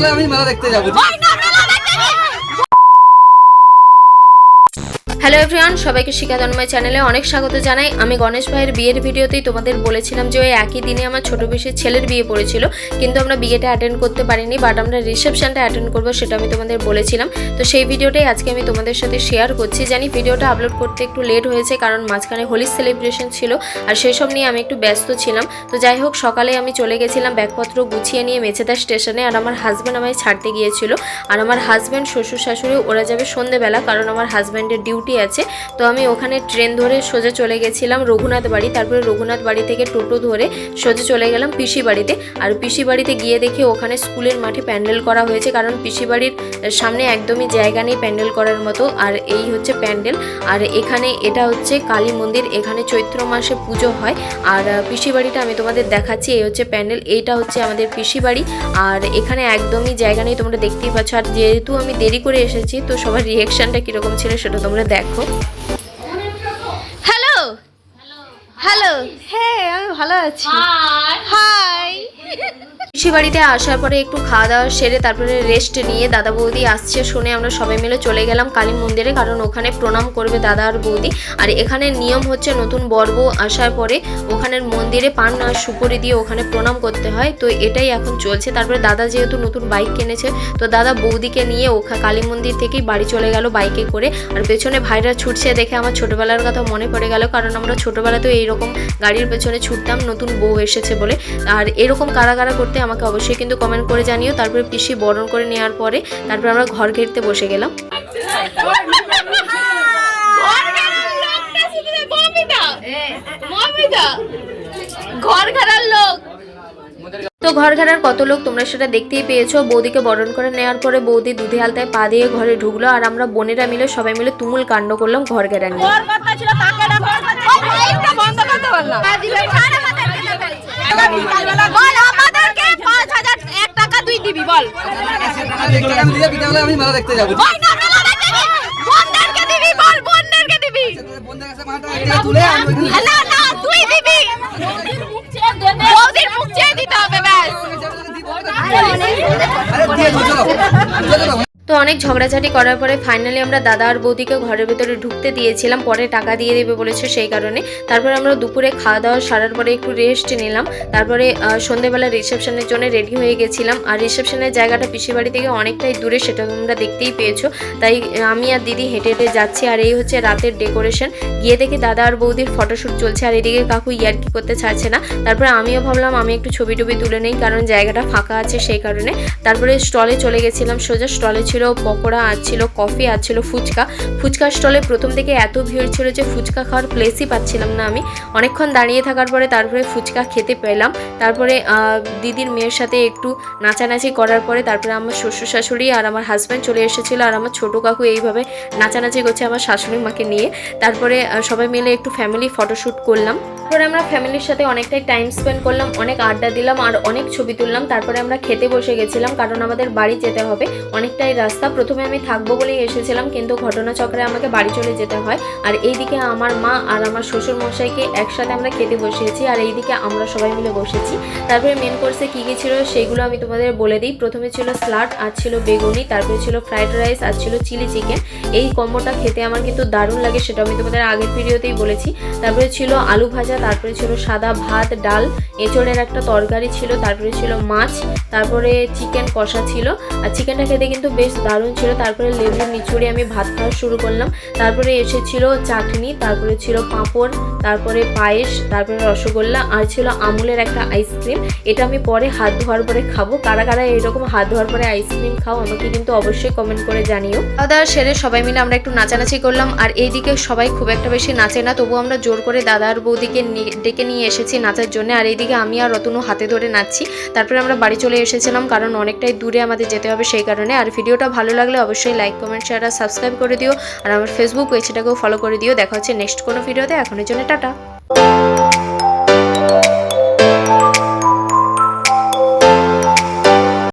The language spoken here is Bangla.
তাহলে আমি মেলা দেখতে যাব হ্যালো এভরিওয়ান সবাইকে শিক্ষা জন্ময় চ্যানেলে অনেক স্বাগত জানাই। আমি গণেশ ভাইয়ের বিয়ের ভিডিওতেই তোমাদের বলেছিলাম যে ওই একই দিনে আমার ছোট বেশি ছেলের বিয়ে পড়েছিল, কিন্তু আমরা বিয়েটা অ্যাটেন্ড করতে পারিনি বাট আমরা রিসেপশনটা অ্যাটেন্ড করব সেটা আমি তোমাদের বলেছিলাম। তো সেই ভিডিওটাই আজকে আমি তোমাদের সাথে শেয়ার করছি। জানি ভিডিওটা আপলোড করতে একটু লেট হয়েছে, কারণ মাঝখানে হোলি সেলিব্রেশন ছিল, আর সেই সব নিয়ে আমি একটু ব্যস্ত ছিলাম। তো যাই হোক, সকালে আমি চলে গেছিলাম ব্যাগপত্র গুছিয়ে নিয়ে মেছেদা স্টেশনে, আর আমার হাজব্যান্ড আমায় ছাড়তে গিয়েছিল। আর আমার হাজব্যান্ড শ্বশুর শাশুড়ি ওরা যাবে সন্ধেবেলা, কারণ আমার হাজব্যান্ডের ডিউটি আছে। তো আমি ওখানে ট্রেন ধরে সোজা চলে গেছিলাম রঘুনাথ বাড়ি। তারপরে রঘুনাথ বাড়ি থেকে টোটো ধরে সোজা চলে গেলাম পিসি বাড়িতে। আর পিসি বাড়িতে গিয়ে দেখি ওখানে স্কুলের মাঠে প্যান্ডেল করা হয়েছে, কারণ পিসি বাড়ির সামনে একদমই জায়গা নেই প্যান্ডেল করার মতো। আর এই হচ্ছে প্যান্ডেল। আর এখানে এটা হচ্ছে কালী মন্দির, এখানে চৈত্র মাসে পুজো হয়। আর পিসি বাড়িটা আমি তোমাদের দেখাচ্ছি, এই হচ্ছে প্যান্ডেল। এইটা হচ্ছে আমাদের পিসি বাড়ি। আর এখানে একদমই জায়গা নেই, তোমরা দেখতেই পাচ্ছ। আর যেহেতু আমি দেরি করে এসেছি, তো সবার রিয়েকশানটা কীরকম ছিল সেটা তোমরা দেখো হ্যালো হ্যালো হ্যাঁ আমি ভালো আছি। হাই পিসি বাড়িতে আসার পরে একটু খাওয়া দাওয়া সেরে তারপরে রেস্ট নিয়ে দাদা বৌদি আসছে শুনে আমরা সবাই মিলে চলে গেলাম কালী মন্দিরে, কারণ ওখানে প্রণাম করবে দাদা আর বৌদি। আর এখানে নিয়ম হচ্ছে নতুন বর্ব আসার পরে ওখানের মন্দিরে পান আর সুপুরি দিয়ে ওখানে প্রণাম করতে হয়। তো এটাই এখন চলছে। তারপরে দাদা যেহেতু নতুন বাইক কিনেছে, তো দাদা বৌদিকে নিয়ে ওখা কালী মন্দির থেকেই বাড়ি চলে গেল বাইকে করে। আর পেছনে ভাইরা ছুটছে দেখে আমার ছোটবেলার কথা মনে পড়ে গেল, কারণ আমরা ছোটবেলাতেও এইরকম গাড়ির পেছনে ছুটতাম, নতুন বউ এসেছে বলে। আর এরকম কারা কারা করতে আমাকে অবশ্যই কিন্তু কমেন্ট করে জানিও। তারপরে পিসি বরণ করে নেওয়ার পরে তারপরে আমরা ঘর ঘিরতে বসে গেলাম। ঘর ঘেরার লোক। তো ঘর ঘেরার কত লোক তোমরা সেটা দেখতেই পেয়েছ। বৌদিকে বরণ করে নেওয়ার পরে বৌদি দুধে আলতায় পা দিয়ে ঘরে ঢুকলো আর আমরা বোনেরা মিলে সবাই মিলে তুমুল কাণ্ড করলাম ঘর ঘেরা নিয়ে। বল আমাদেরকে দিবি বল আমি মেলা দেখতে যাব দিবি বল বোনদেরকে দিবি। তুলে না না তুই দিবি। বৌদির মুখ চেয়ে দিতে হবে ব্যাস। তো অনেক ঝগড়াঝাটি করার পরে ফাইনালি আমরা দাদা আর বৌদিকে ঘরের ভেতরে ঢুকতে দিয়েছিলাম, পরে টাকা দিয়ে দেবে বলেছে সেই কারণে। তারপরে আমরা দুপুরে খাওয়া দাওয়া সারার পরে একটু রেস্ট নিলাম। তারপরে সন্ধেবেলা রিসেপশনের জন্য রেডি হয়ে গেছিলাম। আর রিসেপশনের জায়গাটা পিসি বাড়ি থেকে অনেকটাই দূরে, সেটা তোমরা দেখতেই পেয়েছ। তাই আমি আর দিদি হেঁটে হেঁটে যাচ্ছি, আর এই হচ্ছে রাতের ডেকোরেশন গিয়ে দেখি দাদা আর বৌদির ফটোশ্যুট চলছে, আর এদিকে কাকু ইয়ার্কি করতে ছাড়ছে না। তারপরে আমিও ভাবলাম, আমি একটু ছবি টবি তুলে নেই, কারণ জায়গাটা ফাঁকা আছে সেই কারণে। তারপরে স্টলে চলে গেছিলাম, সোজা স্টলে ছিল পকোড়া আর ছিল, কফি আর ছিল, ফুচকা। ফুচকার স্টলে প্রথম থেকে এত ভিড় ছিল যে ফুচকা খাওয়ার প্লেসই পাচ্ছিলাম না আমি। অনেকক্ষণ দাঁড়িয়ে থাকার পরে তারপরে ফুচকা খেতে পেলাম। তারপরে দিদির মেয়ের সাথে একটু নাচানাচি করার পরে তারপরে আমার শ্বশুর শাশুড়ি আর আমার হাজব্যান্ড চলে এসেছিল আর আমার ছোটো কাকু এইভাবে নাচানাচি করছে আমার শাশুড়ি মাকে নিয়ে। তারপরে সবাই মিলে একটু ফ্যামিলি ফটোশ্যুট করলাম। তারপরে আমরা ফ্যামিলির সাথে অনেকটাই টাইম স্পেন্ড করলাম, অনেক আড্ডা দিলাম আর অনেক ছবি তুললাম। তারপরে আমরা খেতে বসে গেছিলাম কারণ আমাদের বাড়ি যেতে হবে, অনেকটাই রাস্তা প্রথমে আমি থাকব বলেই এসেছিলাম, কিন্তু ঘটনাচক্রে আমাকে বাড়ি চলে যেতে হয়। আর এইদিকে আমার মা আর আমার শ্বশুর মশাইকে একসাথে আমরা খেতে বসিয়েছি, আর এইদিকে আমরা সবাই মিলে বসেছি। তারপরে মেন কোর্সে কী কী ছিল সেগুলো আমি তোমাদের বলে দিই। প্রথমে ছিল স্লাড আর ছিল বেগুনি, তারপরে ছিল ফ্রাইড রাইস, আর ছিল চিলি চিকেন। এই কম্বোটা খেতে আমার কিন্তু দারুণ লাগে, সেটা আমি তোমাদের আগের ভিডিওতেই বলেছি। তারপরে ছিল আলু ভাজা, তারপরে ছিল সাদা ভাত, ডাল, এঁচড়ের একটা তরকারি ছিল, তারপরে ছিল মাছ, তারপরে চিকেন কষা ছিল। আর চিকেনটা খেতে কিন্তু বেশ দারুণ ছিল। তারপরে লেবু নিচুড়ে আমি ভাত খাওয়া শুরু করলাম। তারপরে এসেছিল চাটনি, তারপরে ছিল পাঁপড়, তারপরে পায়েস, তারপরে রসগোল্লা আর ছিল আমুলের একটা আইসক্রিম। এটা আমি পরে হাত ধোয়ার পরে খাব। কারা কারা এরকম হাত ধোয়ার পরে আইসক্রিম খাও আমাকে কিন্তু অবশ্যই কমেন্ট করে জানিও। দাওয়া সেরে সবাই মিলে আমরা একটু নাচানাচি করলাম। আর এইদিকে সবাই খুব একটা বেশি নাচে না তবু আমরা জোর করে দাদা আর বৌদিকে ডেকে নিয়ে এসেছি নাচার জন্য। আর এইদিকে আমি আর রতনু হাতে ধরে নাচছি। তারপরে আমরা বাড়ি চলে এসেছিলাম, কারণ অনেকটাই দূরে আমাদের যেতে হবে সেই কারণে। আর ভিডিওটা ভালো লাগলে অবশ্যই লাইক কমেন্ট শেয়ার আর সাবস্ক্রাইব করে দিও। আর আমার ফেসবুক পেজটাকেও ফলো করে দিও। দেখা হচ্ছে নেক্সট কোনো ভিডিওতে। এখনের জন্য টাটা।